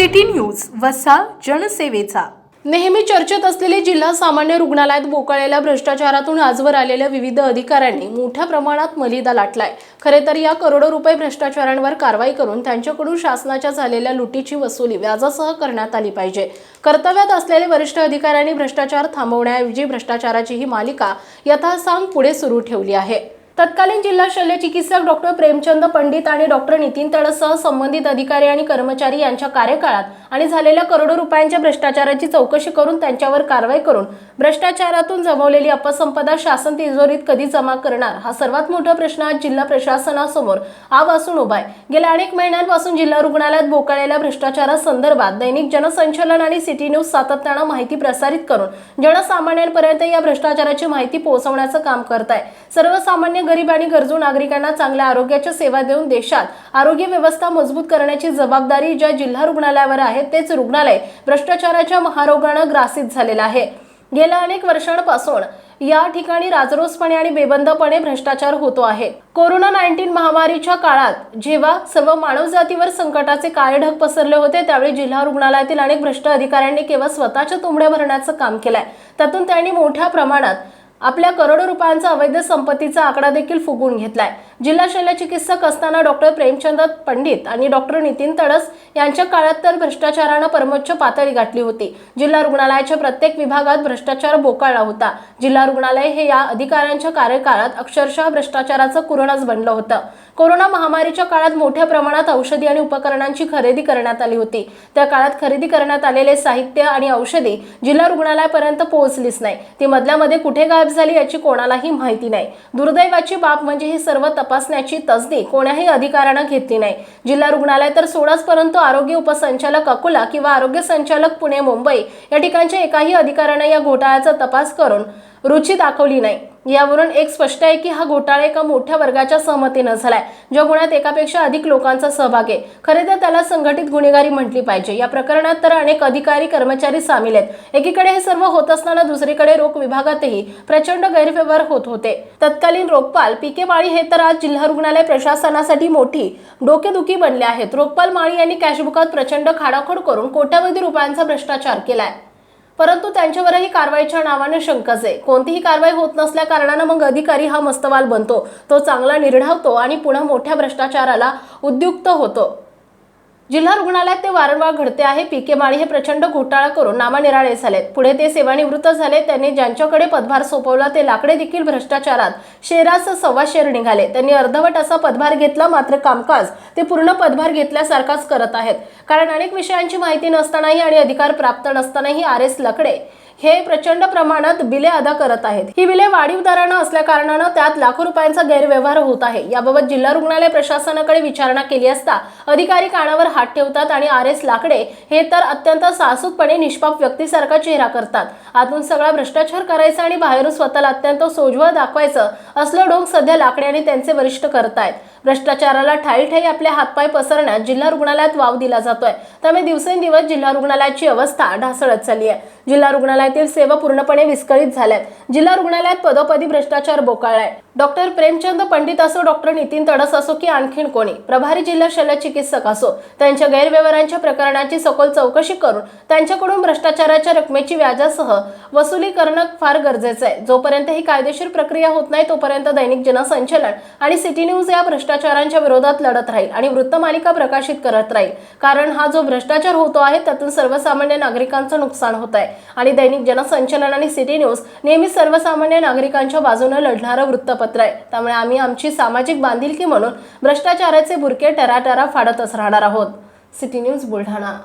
City news वसा जनसेवेचा. नेहमी चर्चेत असलेले जिल्हा सामान्य रुग्णालयात बोकळलेल्या भ्रष्टाचारातून आजवर आलेल्या विविध अधिकाऱ्यांनी मोठ्या प्रमाणात मलिदा लाटलाय. खरे तर या करोडो रुपये भ्रष्टाचारांवर कारवाई करून त्यांच्याकडून शासनाच्या झालेल्या लुटीची वसुली व्याजासह करण्यात आली पाहिजे. कर्तव्यात असलेले वरिष्ठ अधिकाऱ्यांनी भ्रष्टाचार थांबवण्याऐवजी भ्रष्टाचाराची ही मालिका यथासांग पुढे सुरू ठेवली आहे. तत्कालीन जिल्हा शल्य चिकित्सक डॉक्टर प्रेमचंद पंडित आणि डॉक्टर नितीन तडसह संबंधित अधिकारी आणि कर्मचारी यांच्या कार्यकाळात आणि झालेल्या करोडो रुपयांच्या भ्रष्टाचाराची चौकशी करून त्यांच्यावर कारवाई करून भ्रष्टाचारातून जमवलेली अपसंपदा शासन तिजोरीत कधी जमा करणार? हा सर्वात मोठा प्रश्न आज जिल्हा प्रशासनासमोर आव असून उभा आहे. गेल्या अनेक महिन्यांपासून जिल्हा रुग्णालयात बोकाळलेल्या भ्रष्टाचारासंदर्भात दैनिक जनसंचलन आणि सिटी न्यूज सातत्यानं माहिती प्रसारित करून जनसामान्यांपर्यंत या भ्रष्टाचाराची माहिती पोहोचवण्याचं काम करत आहे सर्वसामान्य गरीब आणि गरजू नागरिकांना चांगल्या आरोग्याच्या सेवा देऊन देशात आरोग्य व्यवस्था मजबूत करण्याची जबाबदारी ज्या जिल्हा रुग्णालयावर आहे तेच रुग्णालय भ्रष्टाचाराच्या महारोगानं ग्रासित झालेलं आहे. गेल्या अनेक वर्षांपासून या ठिकाणी राजरोसपणे आणि बेबंदपणे भ्रष्टाचार होतो आहे. कोरोना नाईन्टीन महामारीच्या काळात जेव्हा सर्व मानवजातीवर संकटाचे काळे ढग पसरले होते त्यावेळी जिल्हा रुग्णालयातील अनेक भ्रष्ट अधिकाऱ्यांनी केवळ स्वतःच्या तुंबड्या भरण्याचं काम केलंय. त्यातून त्यांनी मोठ्या प्रमाणात आपल्या करोडो रुपयांचा अवैध संपत्तीचा आकडा देखील फुगून घेतलाय. जिल्हा शल्य चिकित्सक असताना डॉक्टर प्रेमचंद पंडित आणि डॉक्टर नितीन तडस यांच्या काळात तर भ्रष्टाचारानं परमोच्च पातळी गाठली होती. जिल्हा रुग्णालयाच्या प्रत्येक विभागात भ्रष्टाचार बोकाळला होता. जिल्हा रुग्णालय हे या अधिकाऱ्यांच्या कार्यकाळात अक्षरशः भ्रष्टाचाराचं कुरणच बनलं होतं. कोरोना महामारीच्या काळात मोठ्या प्रमाणात औषधी आणि उपकरणांची खरेदी करण्यात आली होती. त्या काळात खरेदी करण्यात आलेले साहित्य आणि औषधे जिल्हा रुग्णालयापर्यंत पोहोचलीच नाही. ती मधल्यामध्ये कुठे गायब झाली याची कोणालाही माहिती नाही. दुर्दैवाची बाब म्हणजे ही सर्व तपासण्याची तसदी कोण्याही अधिकाऱ्यानं घेतली नाही. जिल्हा रुग्णालय तर सोळाच परंतु आरोग्य उपसंचालक अकोला किंवा आरोग्य संचालक पुणे मुंबई या ठिकाणच्या एकाही अधिकाऱ्यानं या घोटाळ्याचा तपास करून रुची दाखवली नाही. यावरून एक स्पष्ट आहे की हा घोटाळा एका मोठ्या वर्गाच्या सहमतीनं झालाय ज्या गुन्ह्यात एकापेक्षा अधिक लोकांचा सहभाग आहे. खरे तर त्याला संघटित गुन्हेगारी म्हटली पाहिजे. या प्रकरणात तर अनेक अधिकारी कर्मचारी सामील आहेत. एकीकडे हे सर्व होत असताना दुसरीकडे रोख विभागातही प्रचंड गैरव्यवहार होत होते. तत्कालीन रोखपाल पी के माळी हे तर आज जिल्हा रुग्णालय प्रशासनासाठी मोठी डोकेदुखी बनले आहेत. रोखपाल माळी यांनी कॅशबुकात प्रचंड खाडाखोड करून कोट्यावधी रुपयांचा भ्रष्टाचार केलाय. परंतु त्यांच्यावरही कारवाईच्या नावानं शंकाच. आहे कोणतीही कारवाई होत नसल्या कारणानं मग अधिकारी हा मस्तवाल बनतो. तो चांगला निर्ढावतो आणि पुन्हा मोठ्या भ्रष्टाचाराला उद्युक्त होतो. जिल्हा रुग्णालयात ते वारंवार घडते आहे. पी के माळी हे प्रचंड घोटाळा करून नामनिराळे झालेत. पुढे ते सेवानिवृत्त झाले. त्यांनी ज्यांच्याकडे पदभार सोपवला ते लाकडे देखील भ्रष्टाचारात शेरास सव्वा शेर निघाले त्यांनी अर्धवट असा पदभार घेतला मात्र कामकाज ते पूर्ण पदभार घेतल्यासारखाच करत आहेत. कारण अनेक विषयांची माहिती नसतानाही आणि अधिकार प्राप्त नसतानाही आर एस लकडे हे प्रचंड प्रमाणात बिले अदा करत आहेत. ही बिले वाढीव दरानं असल्या कारणानं त्यात लाखो रुपयांचा गैरव्यवहार होत आहे. याबाबत जिल्हा रुग्णालय प्रशासनाकडे विचारणा केली असता अधिकारी कानावर हात ठेवतात आणि आर एस लाकडे हे तर अत्यंत सासूतपणे निष्पाप व्यक्तीसारखा चेहरा करतात. आतून सगळा भ्रष्टाचार करायचा आणि बाहेरून स्वतःला अत्यंत सोज्वळ दाखवायचं असलं डोंग सध्या लाकडे आणि त्यांचे वरिष्ठ करतायत. भ्रष्टाचाराला ठाई ठाई आपले हातपाय पसरण्यात जिल्हा रुग्णालयात वाव दिला जातोय. त्यामुळे दिवसेंदिवस जिल्हा रुग्णालयाची अवस्था ढासळत चालली आहे. जिल्हा रुग्णालयातील सेवा पूर्णपणे विस्कळीत झाल्यात. जिल्हा रुग्णालयात पदोपदी भ्रष्टाचार बोकाळलाय. डॉक्टर प्रेमचंद पंडित असो डॉक्टर नितीन तडस असो की आणखीन कोणी प्रभारी जिल्हा शल्य चिकित्सक असो त्यांच्या गैरव्यवहारांच्या प्रकरणाची सखोल चौकशी करून त्यांच्याकडून भ्रष्टाचाराच्या रकमेची व्याजासह वसुली करणं फार गरजेचं आहे. जोपर्यंत ही कायदेशीर प्रक्रिया होत नाही तोपर्यंत दैनिक जनसंचलन आणि सिटी न्यूज या भ्रष्टाचारांच्या विरोधात लढत राहील आणि वृत्तमालिका प्रकाशित करत राहील. कारण हा जो भ्रष्टाचार होतो आहे त्यातून सर्वसामान्य नागरिकांचं नुकसान होत आहे. आणि दैनिक जनसंचलन आणि सिटी न्यूज नेहमी सर्वसामान्य नागरिकांच्या बाजूने लढणारं वृत्तपत्र आहे. त्यामुळे आम्ही आमची सामाजिक बांधिलकी म्हणून भ्रष्टाचाराचे बुरके टराटरा फाडतच राहणार आहोत. City news Buldhana.